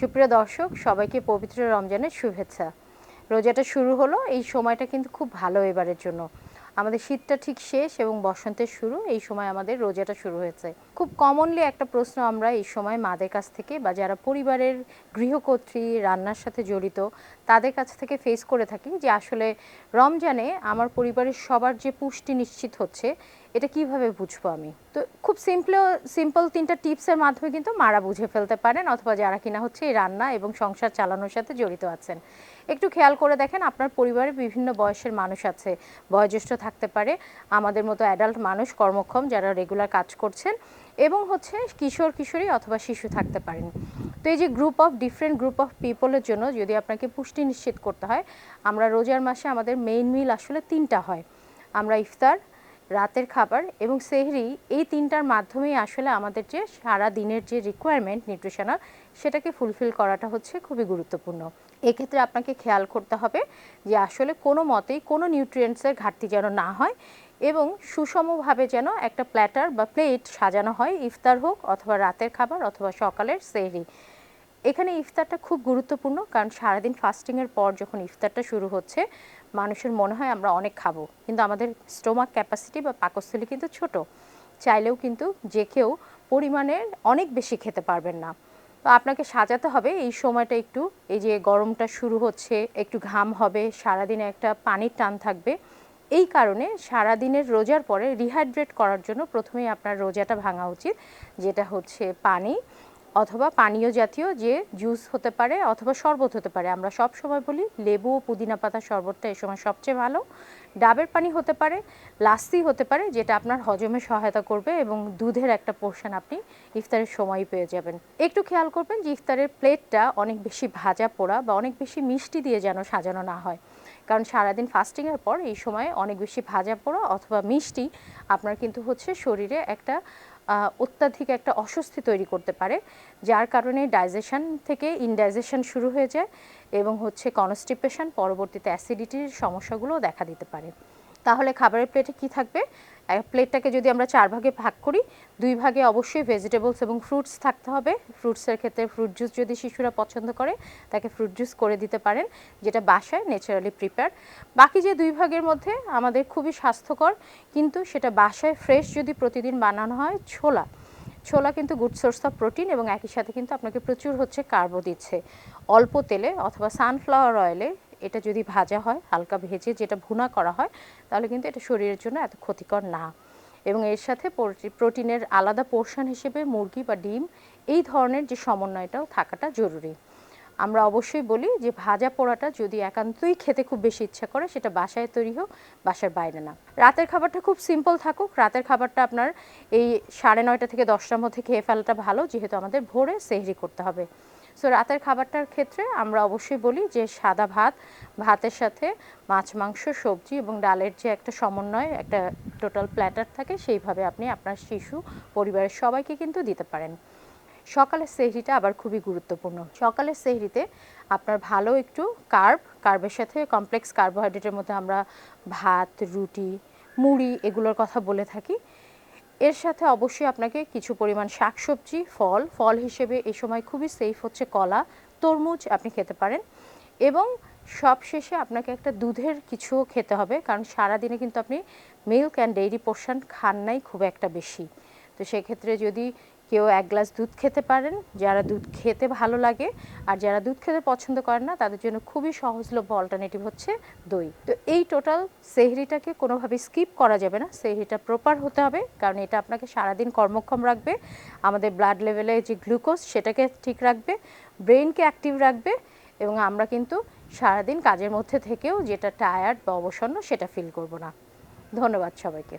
সুপ্রিয় দর্শক, সবাইকে পবিত্র রমজানের শুভেচ্ছা। রোজাটা শুরু হলো, এই সময়টা কিন্তু খুব ভালো এবারের জন্য। আমাদের শীতটা ঠিক শেষ এবং বসন্তের শুরু, এই সময় আমাদের রোজাটা শুরু হয়েছে। খুব কমনলি একটা প্রশ্ন আমরা এই সময় মাদের কাছ থেকে বা যারা পরিবারের গৃহকর্ত্রী, রান্নার সাথে জড়িত, তাদের কাছ থেকে ফেস করে থাকি যে আসলে রমজানে আমার পরিবারের সবার যে পুষ্টি নিশ্চিত হচ্ছে এটা কীভাবে বুঝব আমি? তো খুব সিম্পল সিম্পল তিনটা টিপসের মাধ্যমে কিন্তু মারা বুঝে ফেলতে পারেন অথবা যারা কিনা হচ্ছে এই রান্না এবং সংসার চালানোর সাথে জড়িত আছেন। একটু খেয়াল করে দেখেন আপনার পরিবারে বিভিন্ন বয়সের মানুষ আছে। বয়োজ্যেষ্ঠ থাকতে পারে, আমাদের মতো অ্যাডাল্ট মানুষ, কর্মক্ষম, যারা রেগুলার কাজ করছেন এবং হচ্ছে কিশোর, কিশোরী অথবা শিশু থাকতে পারেন। তো এই যে group of different group of পিপলের জন্য যদি আপনাকে পুষ্টি নিশ্চিত করতে হয়, আমরা রোজার মাসে আমাদের মেইন মিল আসলে তিনটা হয়। আমরা ইফতার রাতের খাবার এবং সেহরি এই তিনটার মাধ্যমেই আসলে আমাদের যে সারা দিনের যে রিকোয়ারমেন্ট নিউট্রিশনাল সেটাকে ফুলফিল করাটা হচ্ছে খুবই গুরুত্বপূর্ণ। এক্ষেত্রে আপনাকে খেয়াল করতে হবে যে আসলে কোনো মতেই কোনো নিউট্রিয়েন্টসের ঘাটতি যেন না হয় এবং সুষমভাবে যেন একটা প্ল্যাটার বা প্লেট সাজানো হয়, ইফতার হোক অথবা রাতের খাবার অথবা সকালের সেহরি। এখানে ইফতারটা খুব গুরুত্বপূর্ণ কারণ সারাদিন ফাস্টিংয়ের পর যখন ইফতারটা শুরু হচ্ছে মানুষের মনে হয় আমরা অনেক খাব। কিন্তু আমাদের স্টোমাক ক্যাপাসিটি বা পাকস্থলী কিন্তু ছোট। চাইলেও কিন্তু যে কেউ পরিমাণের অনেক বেশি খেতে পারবেন না। তো আপনাকে সাজাতে হবে এই সময়টা একটু। এই যে গরমটা শুরু হচ্ছে, একটু ঘাম হবে, সারাদিনে একটা পানির টান থাকবে। এই কারণে সারাদিনের রোজার পরে রিহাইড্রেট করার জন্য প্রথমেই আপনার রোজাটা ভাঙা উচিত। যেটা হচ্ছে পানি। অথবা পানীয় জাতীয় যে জুস হতে পারে অথবা শরবত হতে পারে। আমরা সব সময় বলি লেবু ও পুদিনা পাতা, শরবতটা এই সময় সবচেয়ে ভালো। ডাবের পানি হতে পারে, লাস্তি হতে পারে, যেটা আপনার হজমে সহায়তা করবে এবং দুধের একটা পোর্শন আপনি ইফতারের সময় পেয়ে যাবেন। একটু খেয়াল করবেন যে ইফতারের প্লেটটা অনেক বেশি ভাজা পোড়া বা অনেক বেশি মিষ্টি দিয়ে যেন সাজানো না হয়। কারণ সারাদিন ফাস্টিংয়ের পর এই সময় অনেক বেশি ভাজা পোড়া অথবা মিষ্টি আপনার কিন্তু হচ্ছে শরীরে একটা অত্যাধিক একটা অস্বস্তি তৈরি করতে পারে, যার কারণে ডাইজেশন থেকে ইনডাইজেশন শুরু হয়ে যায় এবং হচ্ছে কনস্টিপেশন পরবর্তীতে অ্যাসিডিটির সমস্যাগুলো দেখা দিতে পারে। তাহলে খাবারের প্লেটে কি থাকবে? প্লেটটাকে যদি আমরা চার ভাগে ভাগ করি, দুই ভাগে অবশ্যই ভেজিটেবলস এবং ফ্রুটস থাকতে হবে। ফ্রুটসের ক্ষেত্রে ফ্রুট জুস যদি শিশুরা পছন্দ করে, তাকে ফ্রুট জুস করে দিতে পারেন, যেটা বাসায় ন্যাচারালি প্রিপেয়ার বাকি যে দুই ভাগের মধ্যে আমাদের খুবই স্বাস্থ্যকর, কিন্তু সেটা বাসায় ফ্রেশ যদি প্রতিদিন বানানো হয়, ছোলা। ছোলা কিন্তু গুড সোর্স অফ প্রোটিন এবং একই সাথে কিন্তু আপনাকে প্রচুর হচ্ছে কার্বো দিচ্ছে। অল্প তেলে অথবা সানফ্লাওয়ার অয়েলে এটা যদি ভাজা হয়, হালকা ভেজে যেটা ভুনা করা হয়, তাহলে কিন্তু এটা শরীরের জন্য এত ক্ষতিকর না। এবং এর সাথে প্রোটিনের আলাদা পোর্শন হিসেবে মুরগি বা ডিম, এই ধরনের যে সমন্বয়টাও থাকাটা জরুরি। আমরা অবশ্যই বলি যে ভাজা পোড়াটা যদি একান্তই খেতে খুব বেশি ইচ্ছা করে, সেটা বাসায় তৈরি হোক, বাসার বাইরে না। রাতের খাবারটা খুব সিম্পল থাকুক। রাতের খাবারটা আপনার এই সাড়ে নয়টা থেকে দশটার মধ্যে খেয়ে ফেলাটা ভালো, যেহেতু আমাদের ভোরে সেহরি করতে হবে। সো রাতের খাবারটার ক্ষেত্রে আমরা অবশ্যই বলি যে সাদা ভাত, ভাতের সাথে মাছ, মাংস, সবজি এবং ডালের যে একটা সমন্বয়, একটা টোটাল প্ল্যাটার থাকে, সেইভাবে আপনি আপনার শিশু, পরিবারের সবাইকে কিন্তু দিতে পারেন। সকালের সেহরিটা আবার খুবই গুরুত্বপূর্ণ। সকালের সেহরিতে আপনার ভালো একটু কার্ব কার্বের সাথে কমপ্লেক্স কার্বোহাইড্রেটের মধ্যে আমরা ভাত, রুটি, মুড়ি এগুলোর কথা বলে থাকি। এর সাথে অবশ্যই আপনাকে কিছু পরিমাণ শাকসবজি, ফল ফল হিসেবে এই সময় খুবই সেফ হচ্ছে কলা, তরমুজ আপনি খেতে পারেন। এবং সব শেষে আপনাকে একটা দুধের কিছু খেতে হবে, কারণ সারাদিনে কিন্তু আপনি মিল্ক অ্যান্ড ডেইরি পোর্শন খান নাই খুব একটা বেশি। তো সেক্ষেত্রে যদি কেউ এক গ্লাস দুধ খেতে পারেন, যারা দুধ খেতে ভালো লাগে আর যারা দুধ খেতে পছন্দ করেন না, তাদের জন্য খুবই সহজলভ্য অল্টারনেটিভ হচ্ছে দই। তো এই টোটাল সেহরিটাকে কোনোভাবে স্কিপ করা যাবে না, সেহরিটা প্রপার হতে হবে, কারণ এটা আপনাকে সারাদিন কর্মক্ষম রাখবে, আমাদের ব্লাড লেভেলে যে গ্লুকোজ সেটাকে ঠিক রাখবে ব্রেনকে অ্যাক্টিভ রাখবে এবং আমরা কিন্তু সারাদিন কাজের মধ্যে থেকেও যেটা টায়ার্ড বা অবসন্ন সেটা ফিল করব না। ধন্যবাদ সবাইকে।